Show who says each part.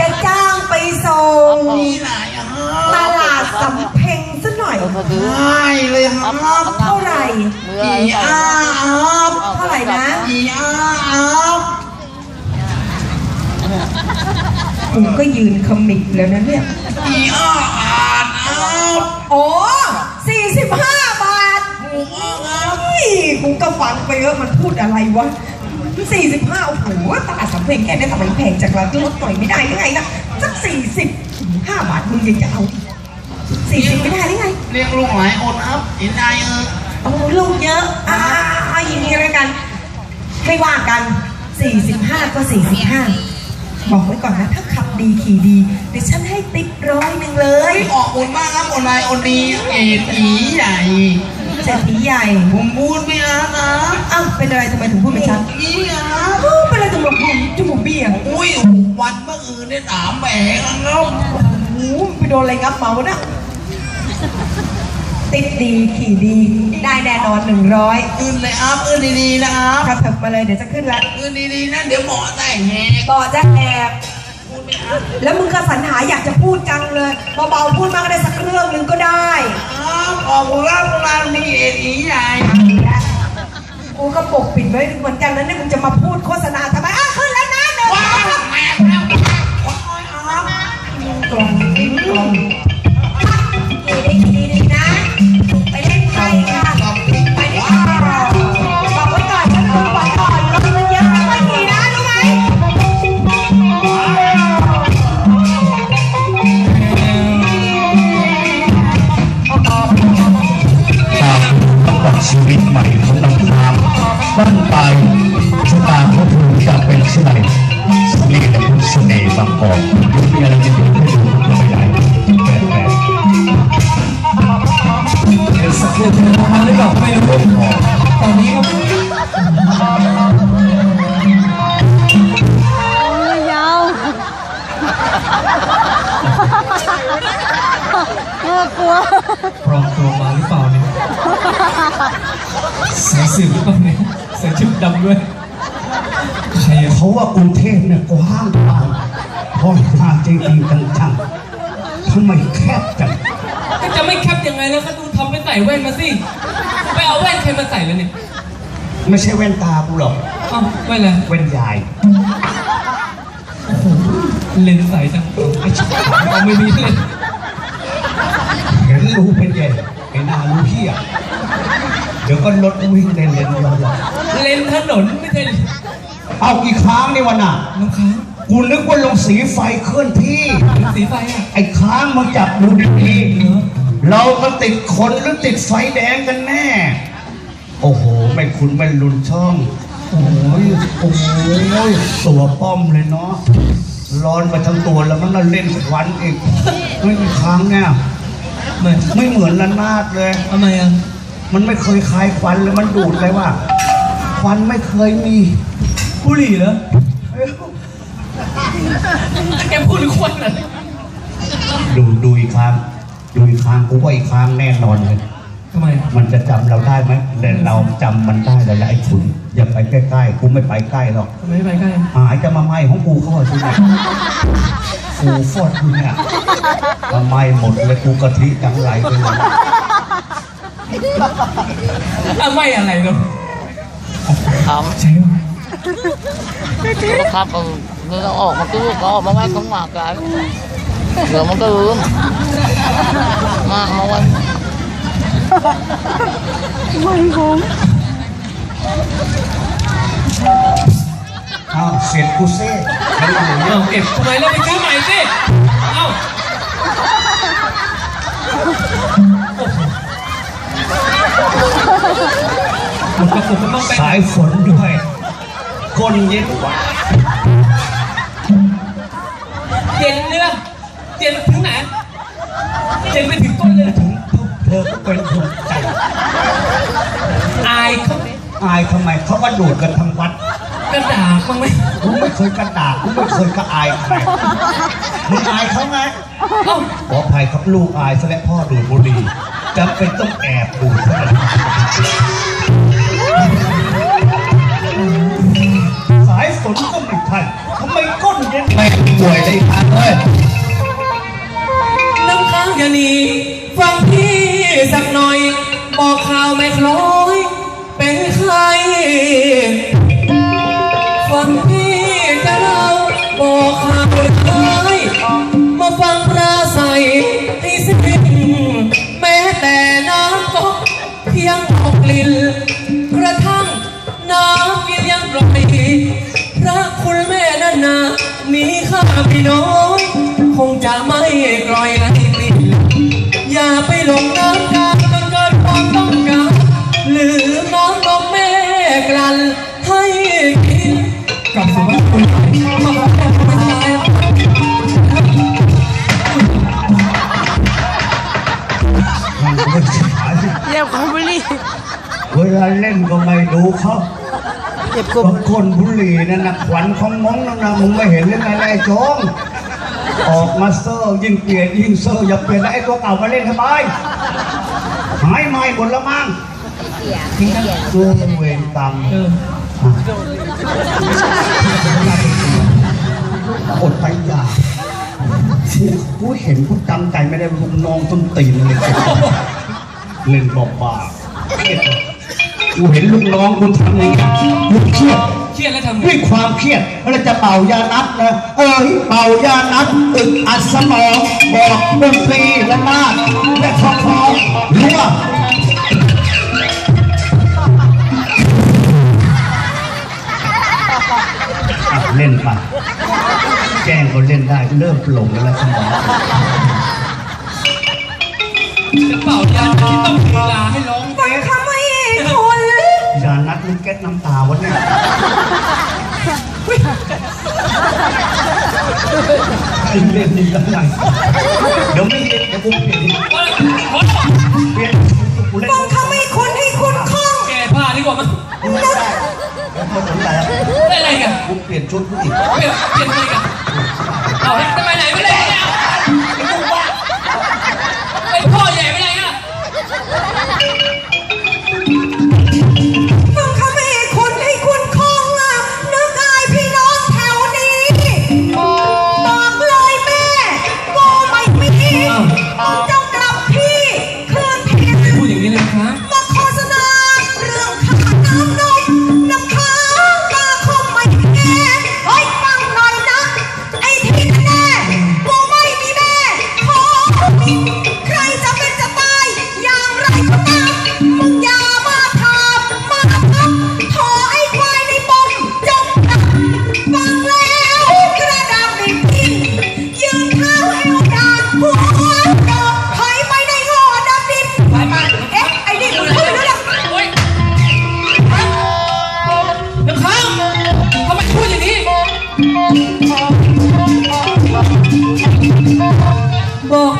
Speaker 1: จะจ้างไปส่ง
Speaker 2: ที่ไหนอะค
Speaker 1: ต
Speaker 2: รับ
Speaker 1: ลาดสำเพ็งซะหน่อย
Speaker 2: ใช่เลยครับ
Speaker 1: เท่าไหร่
Speaker 2: อีอาครับ
Speaker 1: เท่าไหร่นะ
Speaker 2: อีอาครับ
Speaker 1: กูก็ยืนขมิบแล้วนะเนี่ย
Speaker 2: อีอาอ่านครับ
Speaker 1: โอ้45บาท
Speaker 2: ถูกต้องครับ
Speaker 1: เฮ้ยกูก็ฟังไปเออมันพูดอะไรวะ 45โอ้โหตลาดสำเพ็งแค่นี้ทำไมแพงจากเราที่ลดหน่อยไม่ได้ยังไงนะสัก40 5บาทมึงยังจะเอาอีก40ไม่ได้หรือไง
Speaker 2: เรียกลูกหลายคนครับเห็นได้เออ
Speaker 1: โอ้ลูกเยอะอ่าเอาอย่างนี้แล้วกัน ไม่ว่ากัน45ก็45บอกไว้ก่อนนะถ้าขับดีขี่ดีเดี๋ยวฉันให้ติ๊บร้อยหนึ่งเล
Speaker 2: เฮ้
Speaker 1: ย
Speaker 2: ยออกบุญมากครับคนนายคนดีเอ็ดอีใหญ่
Speaker 1: เศรษฐีใหญ่
Speaker 2: ผมพูดไม่อานะ
Speaker 1: อ้าวเป็นอะไรทำไมถึงพูดไม่ชัด
Speaker 2: อีอะ
Speaker 1: อ้าวเป็นอะไรถึงบอกผมจมูกเบี้ย
Speaker 2: อุ้ยวันเมื่อคืนได้สามแผลครับ
Speaker 1: โอ้โหไปโดนอะไรงับเมาเนี่ยติดดีขี่ดี ได้แน่นอนหนึ่งร้อย
Speaker 2: ขึ้นเลยครับขึ้นดีๆนะครับ
Speaker 1: ถ้าเถิบมาเลยเดี๋ยวจะขึ้นละ
Speaker 2: ขึ้นดีๆนะเดี๋ยวหมอแต่งแหก
Speaker 1: ต่อจะแอบ
Speaker 2: พูดไม่อา
Speaker 1: แล้วมึงก็สรรหาอยากจะพูดจังเลยเบาๆพูดมากก็ได้สักเรื่องหนึ่งก็ได้
Speaker 2: ครับออกบุญรับคนนายคนดีเอ็นอีใหญ่
Speaker 1: กูก็ปกปิดไว้เหมือนกันแล้วเนี่ยมึงจะมาพูดโฆษณาทำไม
Speaker 2: มีอะ
Speaker 1: ไร
Speaker 3: จะอยู่ให้ดูไม่ได้แปลก
Speaker 4: เดี๋ยวสักครู่เธอมาหรือเปล่าไม่รู้ตอนนี้ก
Speaker 5: ลัว
Speaker 4: ปลอมตัวมาหรือเปล่าเนี่ยใส่สืบหรือเปล่าเนี่ยใส่ชุดดำด้วย ใคร
Speaker 3: เขาว่ากรุงเทพเนี่ยกว้างกว้า พอทางจริงๆจังๆทำไมแคบจัง
Speaker 4: ก็จะไม่แคปยังไงแล้วก็ดูทำไปใส่แว่นมาสิ ไปเอาแว่นใครมาใส่แล้วเนี่ย
Speaker 3: ไม่ใช่แว่นตากูหรอก
Speaker 4: เอ้าแว่นอะไร
Speaker 3: แว่นยาย
Speaker 4: เลนส์ใสจังไอ้ชิบหายเอาไม่มีเลนส์
Speaker 3: เห็นรูเป็นใหญ่เห็นหน้ารูเหี้ยเดี๋ยวก็รถวิ่งเล่นเล่นยาว
Speaker 4: เลนส์ถนนไม่ใช่
Speaker 3: ๆเอากี่ครั้งนี่วันน่ะ
Speaker 4: น้ำค้าง
Speaker 3: กูนึกว่าลงสีไฟเคลื่อนที่
Speaker 4: สีไฟอะ
Speaker 3: ไอ้ค้างมาจับดูดีๆเราก็ติดคนหรือติดไฟแดงกันแน่ โอ้โหไม่คุณไม่รุนช่อง โอ้ยโอ้ยตัวป้อมเลยเนาะ ร้อนไปทั้งตัวแล้วมันก็เล่นควันอีกไม่มีค้างเนี่ย
Speaker 4: ไม่
Speaker 3: ไม่เหมือนระนาดเลย
Speaker 4: ทำไมอะ
Speaker 3: มันไม่เคยคายควันเลยมันดูดเลยว่าควันไม่เคยมี
Speaker 4: บุหรี่เหรอ แกพูดควันเหรอ
Speaker 3: ดูดูอีกครั้งดูอีกครั้งกูว่าอีกครั้งแน่นอนเลย
Speaker 4: ทำไม
Speaker 3: มันจะจำเราได้ไหมแต่เราจำมันได้แล้วแหละไอ้คุณอย่าไปใกล้ๆกูไม่ไปใกล้หรอก
Speaker 4: ทำไมไม่ไปใกล้
Speaker 3: หายจะมาไหม้ของกูเข้ามาสิเนี่ยกูฟอดกูเนี่ยมาไหม้หมดเลยกูกะทิจังไหลไปเลย
Speaker 4: อะไม่อะไรเนาะ
Speaker 6: ครับ
Speaker 4: ใช่ไหม
Speaker 6: ครับ เออเดี๋ยวออกมาตู้ก็ออกมาไว้ตรงหมากกันเดี๋ยวมันก็ลืมมาเอาไว้
Speaker 3: อ้าวเสร็จกูเซ่ไม่ได้เนี่ย
Speaker 4: เอาเก็บทำไมเราไปซื้อใหม่สิเอ้าโอ้โหกระปุกมันต้องเป็น
Speaker 3: สายฝนด้วยก้นเย็นกว่า
Speaker 4: เย็นเลยนะเย็นถึงไหนเย็นไปถึงก้นเลยนะ
Speaker 3: ถึงเธอก็เป็นคนใจ
Speaker 4: อายเขา
Speaker 3: อายทำไมเขาก็ดูดกันทั้งวัด
Speaker 4: กระดาษมั้างไหม
Speaker 3: กูไม่เคยกระดาษกูไม่เคยกระอายใครมึงอายเขาไง
Speaker 4: เอ้า
Speaker 3: ขออภัยครับลูกอายซะและพ่อดูดบุหรี่จำเป็นต้องแอบดูดซะแล้วสานก็ไม่ทัน นา
Speaker 4: มีค่าพี่น้อยคงจะไม่ปล่อยไหลปิดอย่าไปหลง เย็
Speaker 5: บคอมบา
Speaker 3: งคนบุหรี่นั่นนะขวัญของมองนั่นนะมึงไม่เห็นเลยไงไอ้โจงออกมาเซอร์ยิ่งเปลี่ยนยิ่งเซอร์อย่าเปลี่ยนไอ้ตัวเก่ามาเล่นทำไมหายไม่หมดแล้วมั้งทิ้งกันเสื้อเวรกรรม
Speaker 4: เออ
Speaker 3: อดไปอย่าผู้เห็นผู้จำใจไม่ได้ลุงน้องต้นตีนเลยเล่นบอกบ้าเครียด กูเห็นลูกน้องคุณทำอย่างนี้กูเครียด
Speaker 4: เครียดแล้วทำไง
Speaker 3: ด้วยความเครียดเราจะเป่ายานัดนะเอ้ยเป่ายานัดอึดอัดสมองบอกดนตรีและนาดและคอคอรู้ว่าอะเล่นไปแกล้งก็เล่นได้เริ่มหลงแล้วสมอง
Speaker 4: จะเป่ายาที่ต้องเวลาให้ร้อง
Speaker 1: ฟังคำไม่คน
Speaker 3: ยานัดมันแก๊สน้ำตาวะเนี่ยไอ้เล่นนี่ยังไงเดี๋ยวไม่เล่นเดี๋ยวกูเปลี่ยนเปลี่ยนกูเล่น
Speaker 1: ฟังคำไม่คนให้คุณคล่อง
Speaker 4: แกผ้าดีกว่ามั้ง
Speaker 3: กูไม่ได้แล้วคนสนใจแล้ว
Speaker 4: ได้อะไรกัน
Speaker 3: กูเปลี่ยนชุดกูอีก
Speaker 4: เปลี่ยนเปลี่ยนอะไรกันเอาแล้วจะ